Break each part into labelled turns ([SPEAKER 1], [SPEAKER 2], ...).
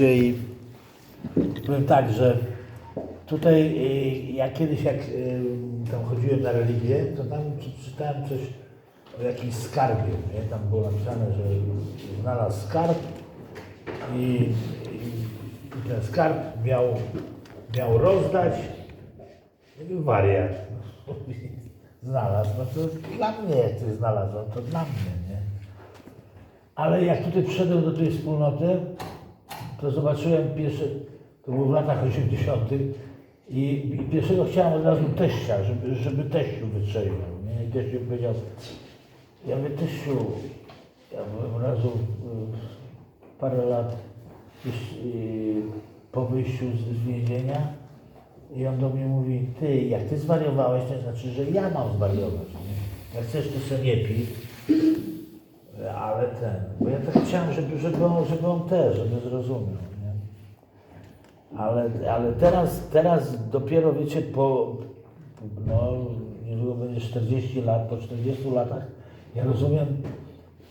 [SPEAKER 1] temacie i powiem tak, że tutaj y, ja kiedyś jak y, tam chodziłem na religię, to tam czy- czytałem coś o jakimś skarbie, nie? Tam było napisane, że znalazł skarb i, i ten skarb miał, miał rozdać wariat. Znalazł, no to dla mnie ty znalazł, to dla mnie, nie? Ale jak tutaj przyszedłem do tej wspólnoty, to zobaczyłem pierwsze, to było w latach 80. I, pierwszego chciałem od razu teścia, żeby, żeby teściu wytrzeźwiał. Nie? I teściu powiedział, ja mówię, teściu, ja byłem razu y, parę lat y, po wyjściu z, z więzienia i on do mnie mówi, ty, jak ty zwariowałeś, to znaczy, że ja mam zwariować. Nie? Jak chcesz, to sobie nie pij, ale ten, bo ja tak chciałem, żeby, żeby, on, żeby on też, żeby zrozumiał. Nie? Ale, ale teraz, teraz dopiero wiecie, po no, niedługo będzie 40 lat, po 40 latach, ja rozumiem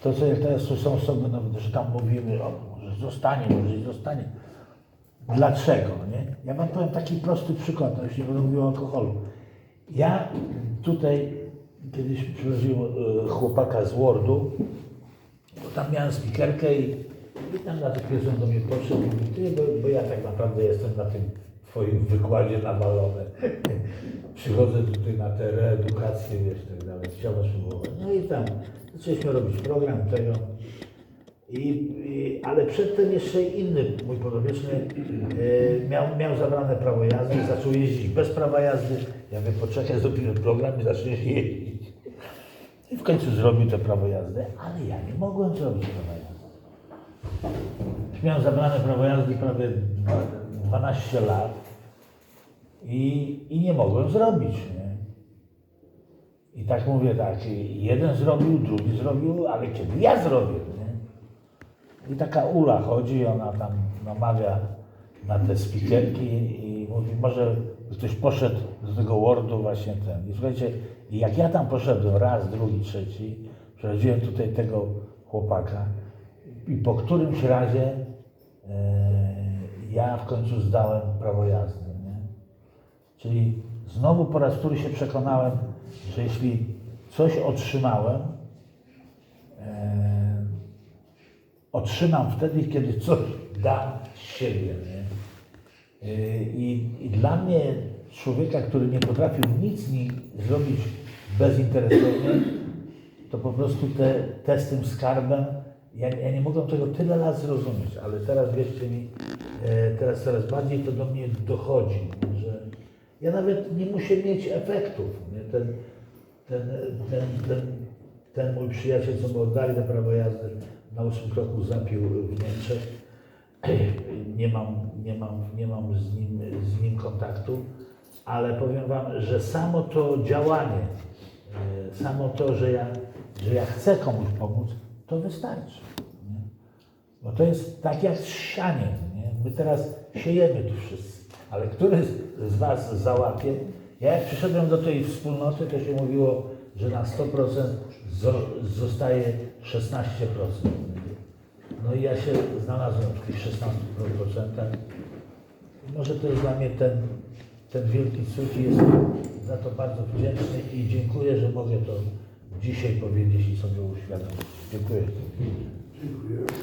[SPEAKER 1] to, co teraz są osoby, nawet, że tam mówimy, o, może zostanie, może nie zostanie. Dlaczego, nie? Ja wam powiem taki prosty przykład, no, jeśli będę mówił o alkoholu. Ja tutaj kiedyś przywoziłem e, chłopaka z Wordu, tam miałem spikerkę i, i tam na tych do mnie podszedł i mówi, bo, bo ja tak naprawdę jestem na tym twoim wykładzie nawalony. Przychodzę tutaj na tę reedukację, wiesz, tak dalej, chciałem spróbować. No i tam zaczęliśmy robić program tego. I, i, ale przedtem jeszcze inny mój podopieczny e, miał, miał zabrane prawo jazdy, zaczął jeździć bez prawa jazdy. Ja mówię, poczekaj, zrobimy program i zaczniesz jeździć. I w końcu zrobił to prawo jazdy, ale ja nie mogłem zrobić prawa jazdy. Miałem zabrane prawo jazdy prawie dwa- 12 lat i, i nie mogłem zrobić. Nie? I tak mówię tak, jeden zrobił, drugi zrobił, ale kiedy ja zrobię, nie? I taka Ula chodzi, ona tam namawia na te spikerki i mówi, może ktoś poszedł z tego Wordu właśnie ten. I słuchajcie, jak ja tam poszedłem raz, drugi, trzeci, przechodziłem tutaj tego chłopaka i po którymś razie e, ja w końcu zdałem prawo jazdy. Nie? Czyli znowu po raz który się przekonałem, że jeśli coś otrzymałem, e, otrzymam wtedy, kiedy coś dam z siebie. Nie? Yy, I, I dla mnie, człowieka, który nie potrafił nic ni zrobić bezinteresownie, to po prostu te, te z tym skarbem, ja, ja nie mogłem tego tyle lat zrozumieć, ale teraz wierzcie mi, e, teraz coraz bardziej to do mnie dochodzi, że ja nawet nie muszę mieć efektów. Nie? Ten, ten, ten, ten, ten mój przyjaciel, co mu oddali na prawo jazdy, na ósmym kroku zapił w Niemczech. Nie mam, nie mam, nie mam z, nim, z nim kontaktu, ale powiem Wam, że samo to działanie, e, samo to, że ja, że ja chcę komuś pomóc, to wystarczy. Nie? Bo to jest tak jak z sianiem. Nie? My teraz siejemy tu wszyscy, ale który z- Was załapie? Ja jak przyszedłem do tej wspólnoty, to się mówiło, że na 100% zo- zostaje 16%. No i ja się znalazłem w tych 16%. I Może to jest dla mnie ten, ten wielki cud i jestem za to bardzo wdzięczny i dziękuję, że mogę to dzisiaj powiedzieć i sobie uświadomić. Dziękuję.
[SPEAKER 2] Dziękuję.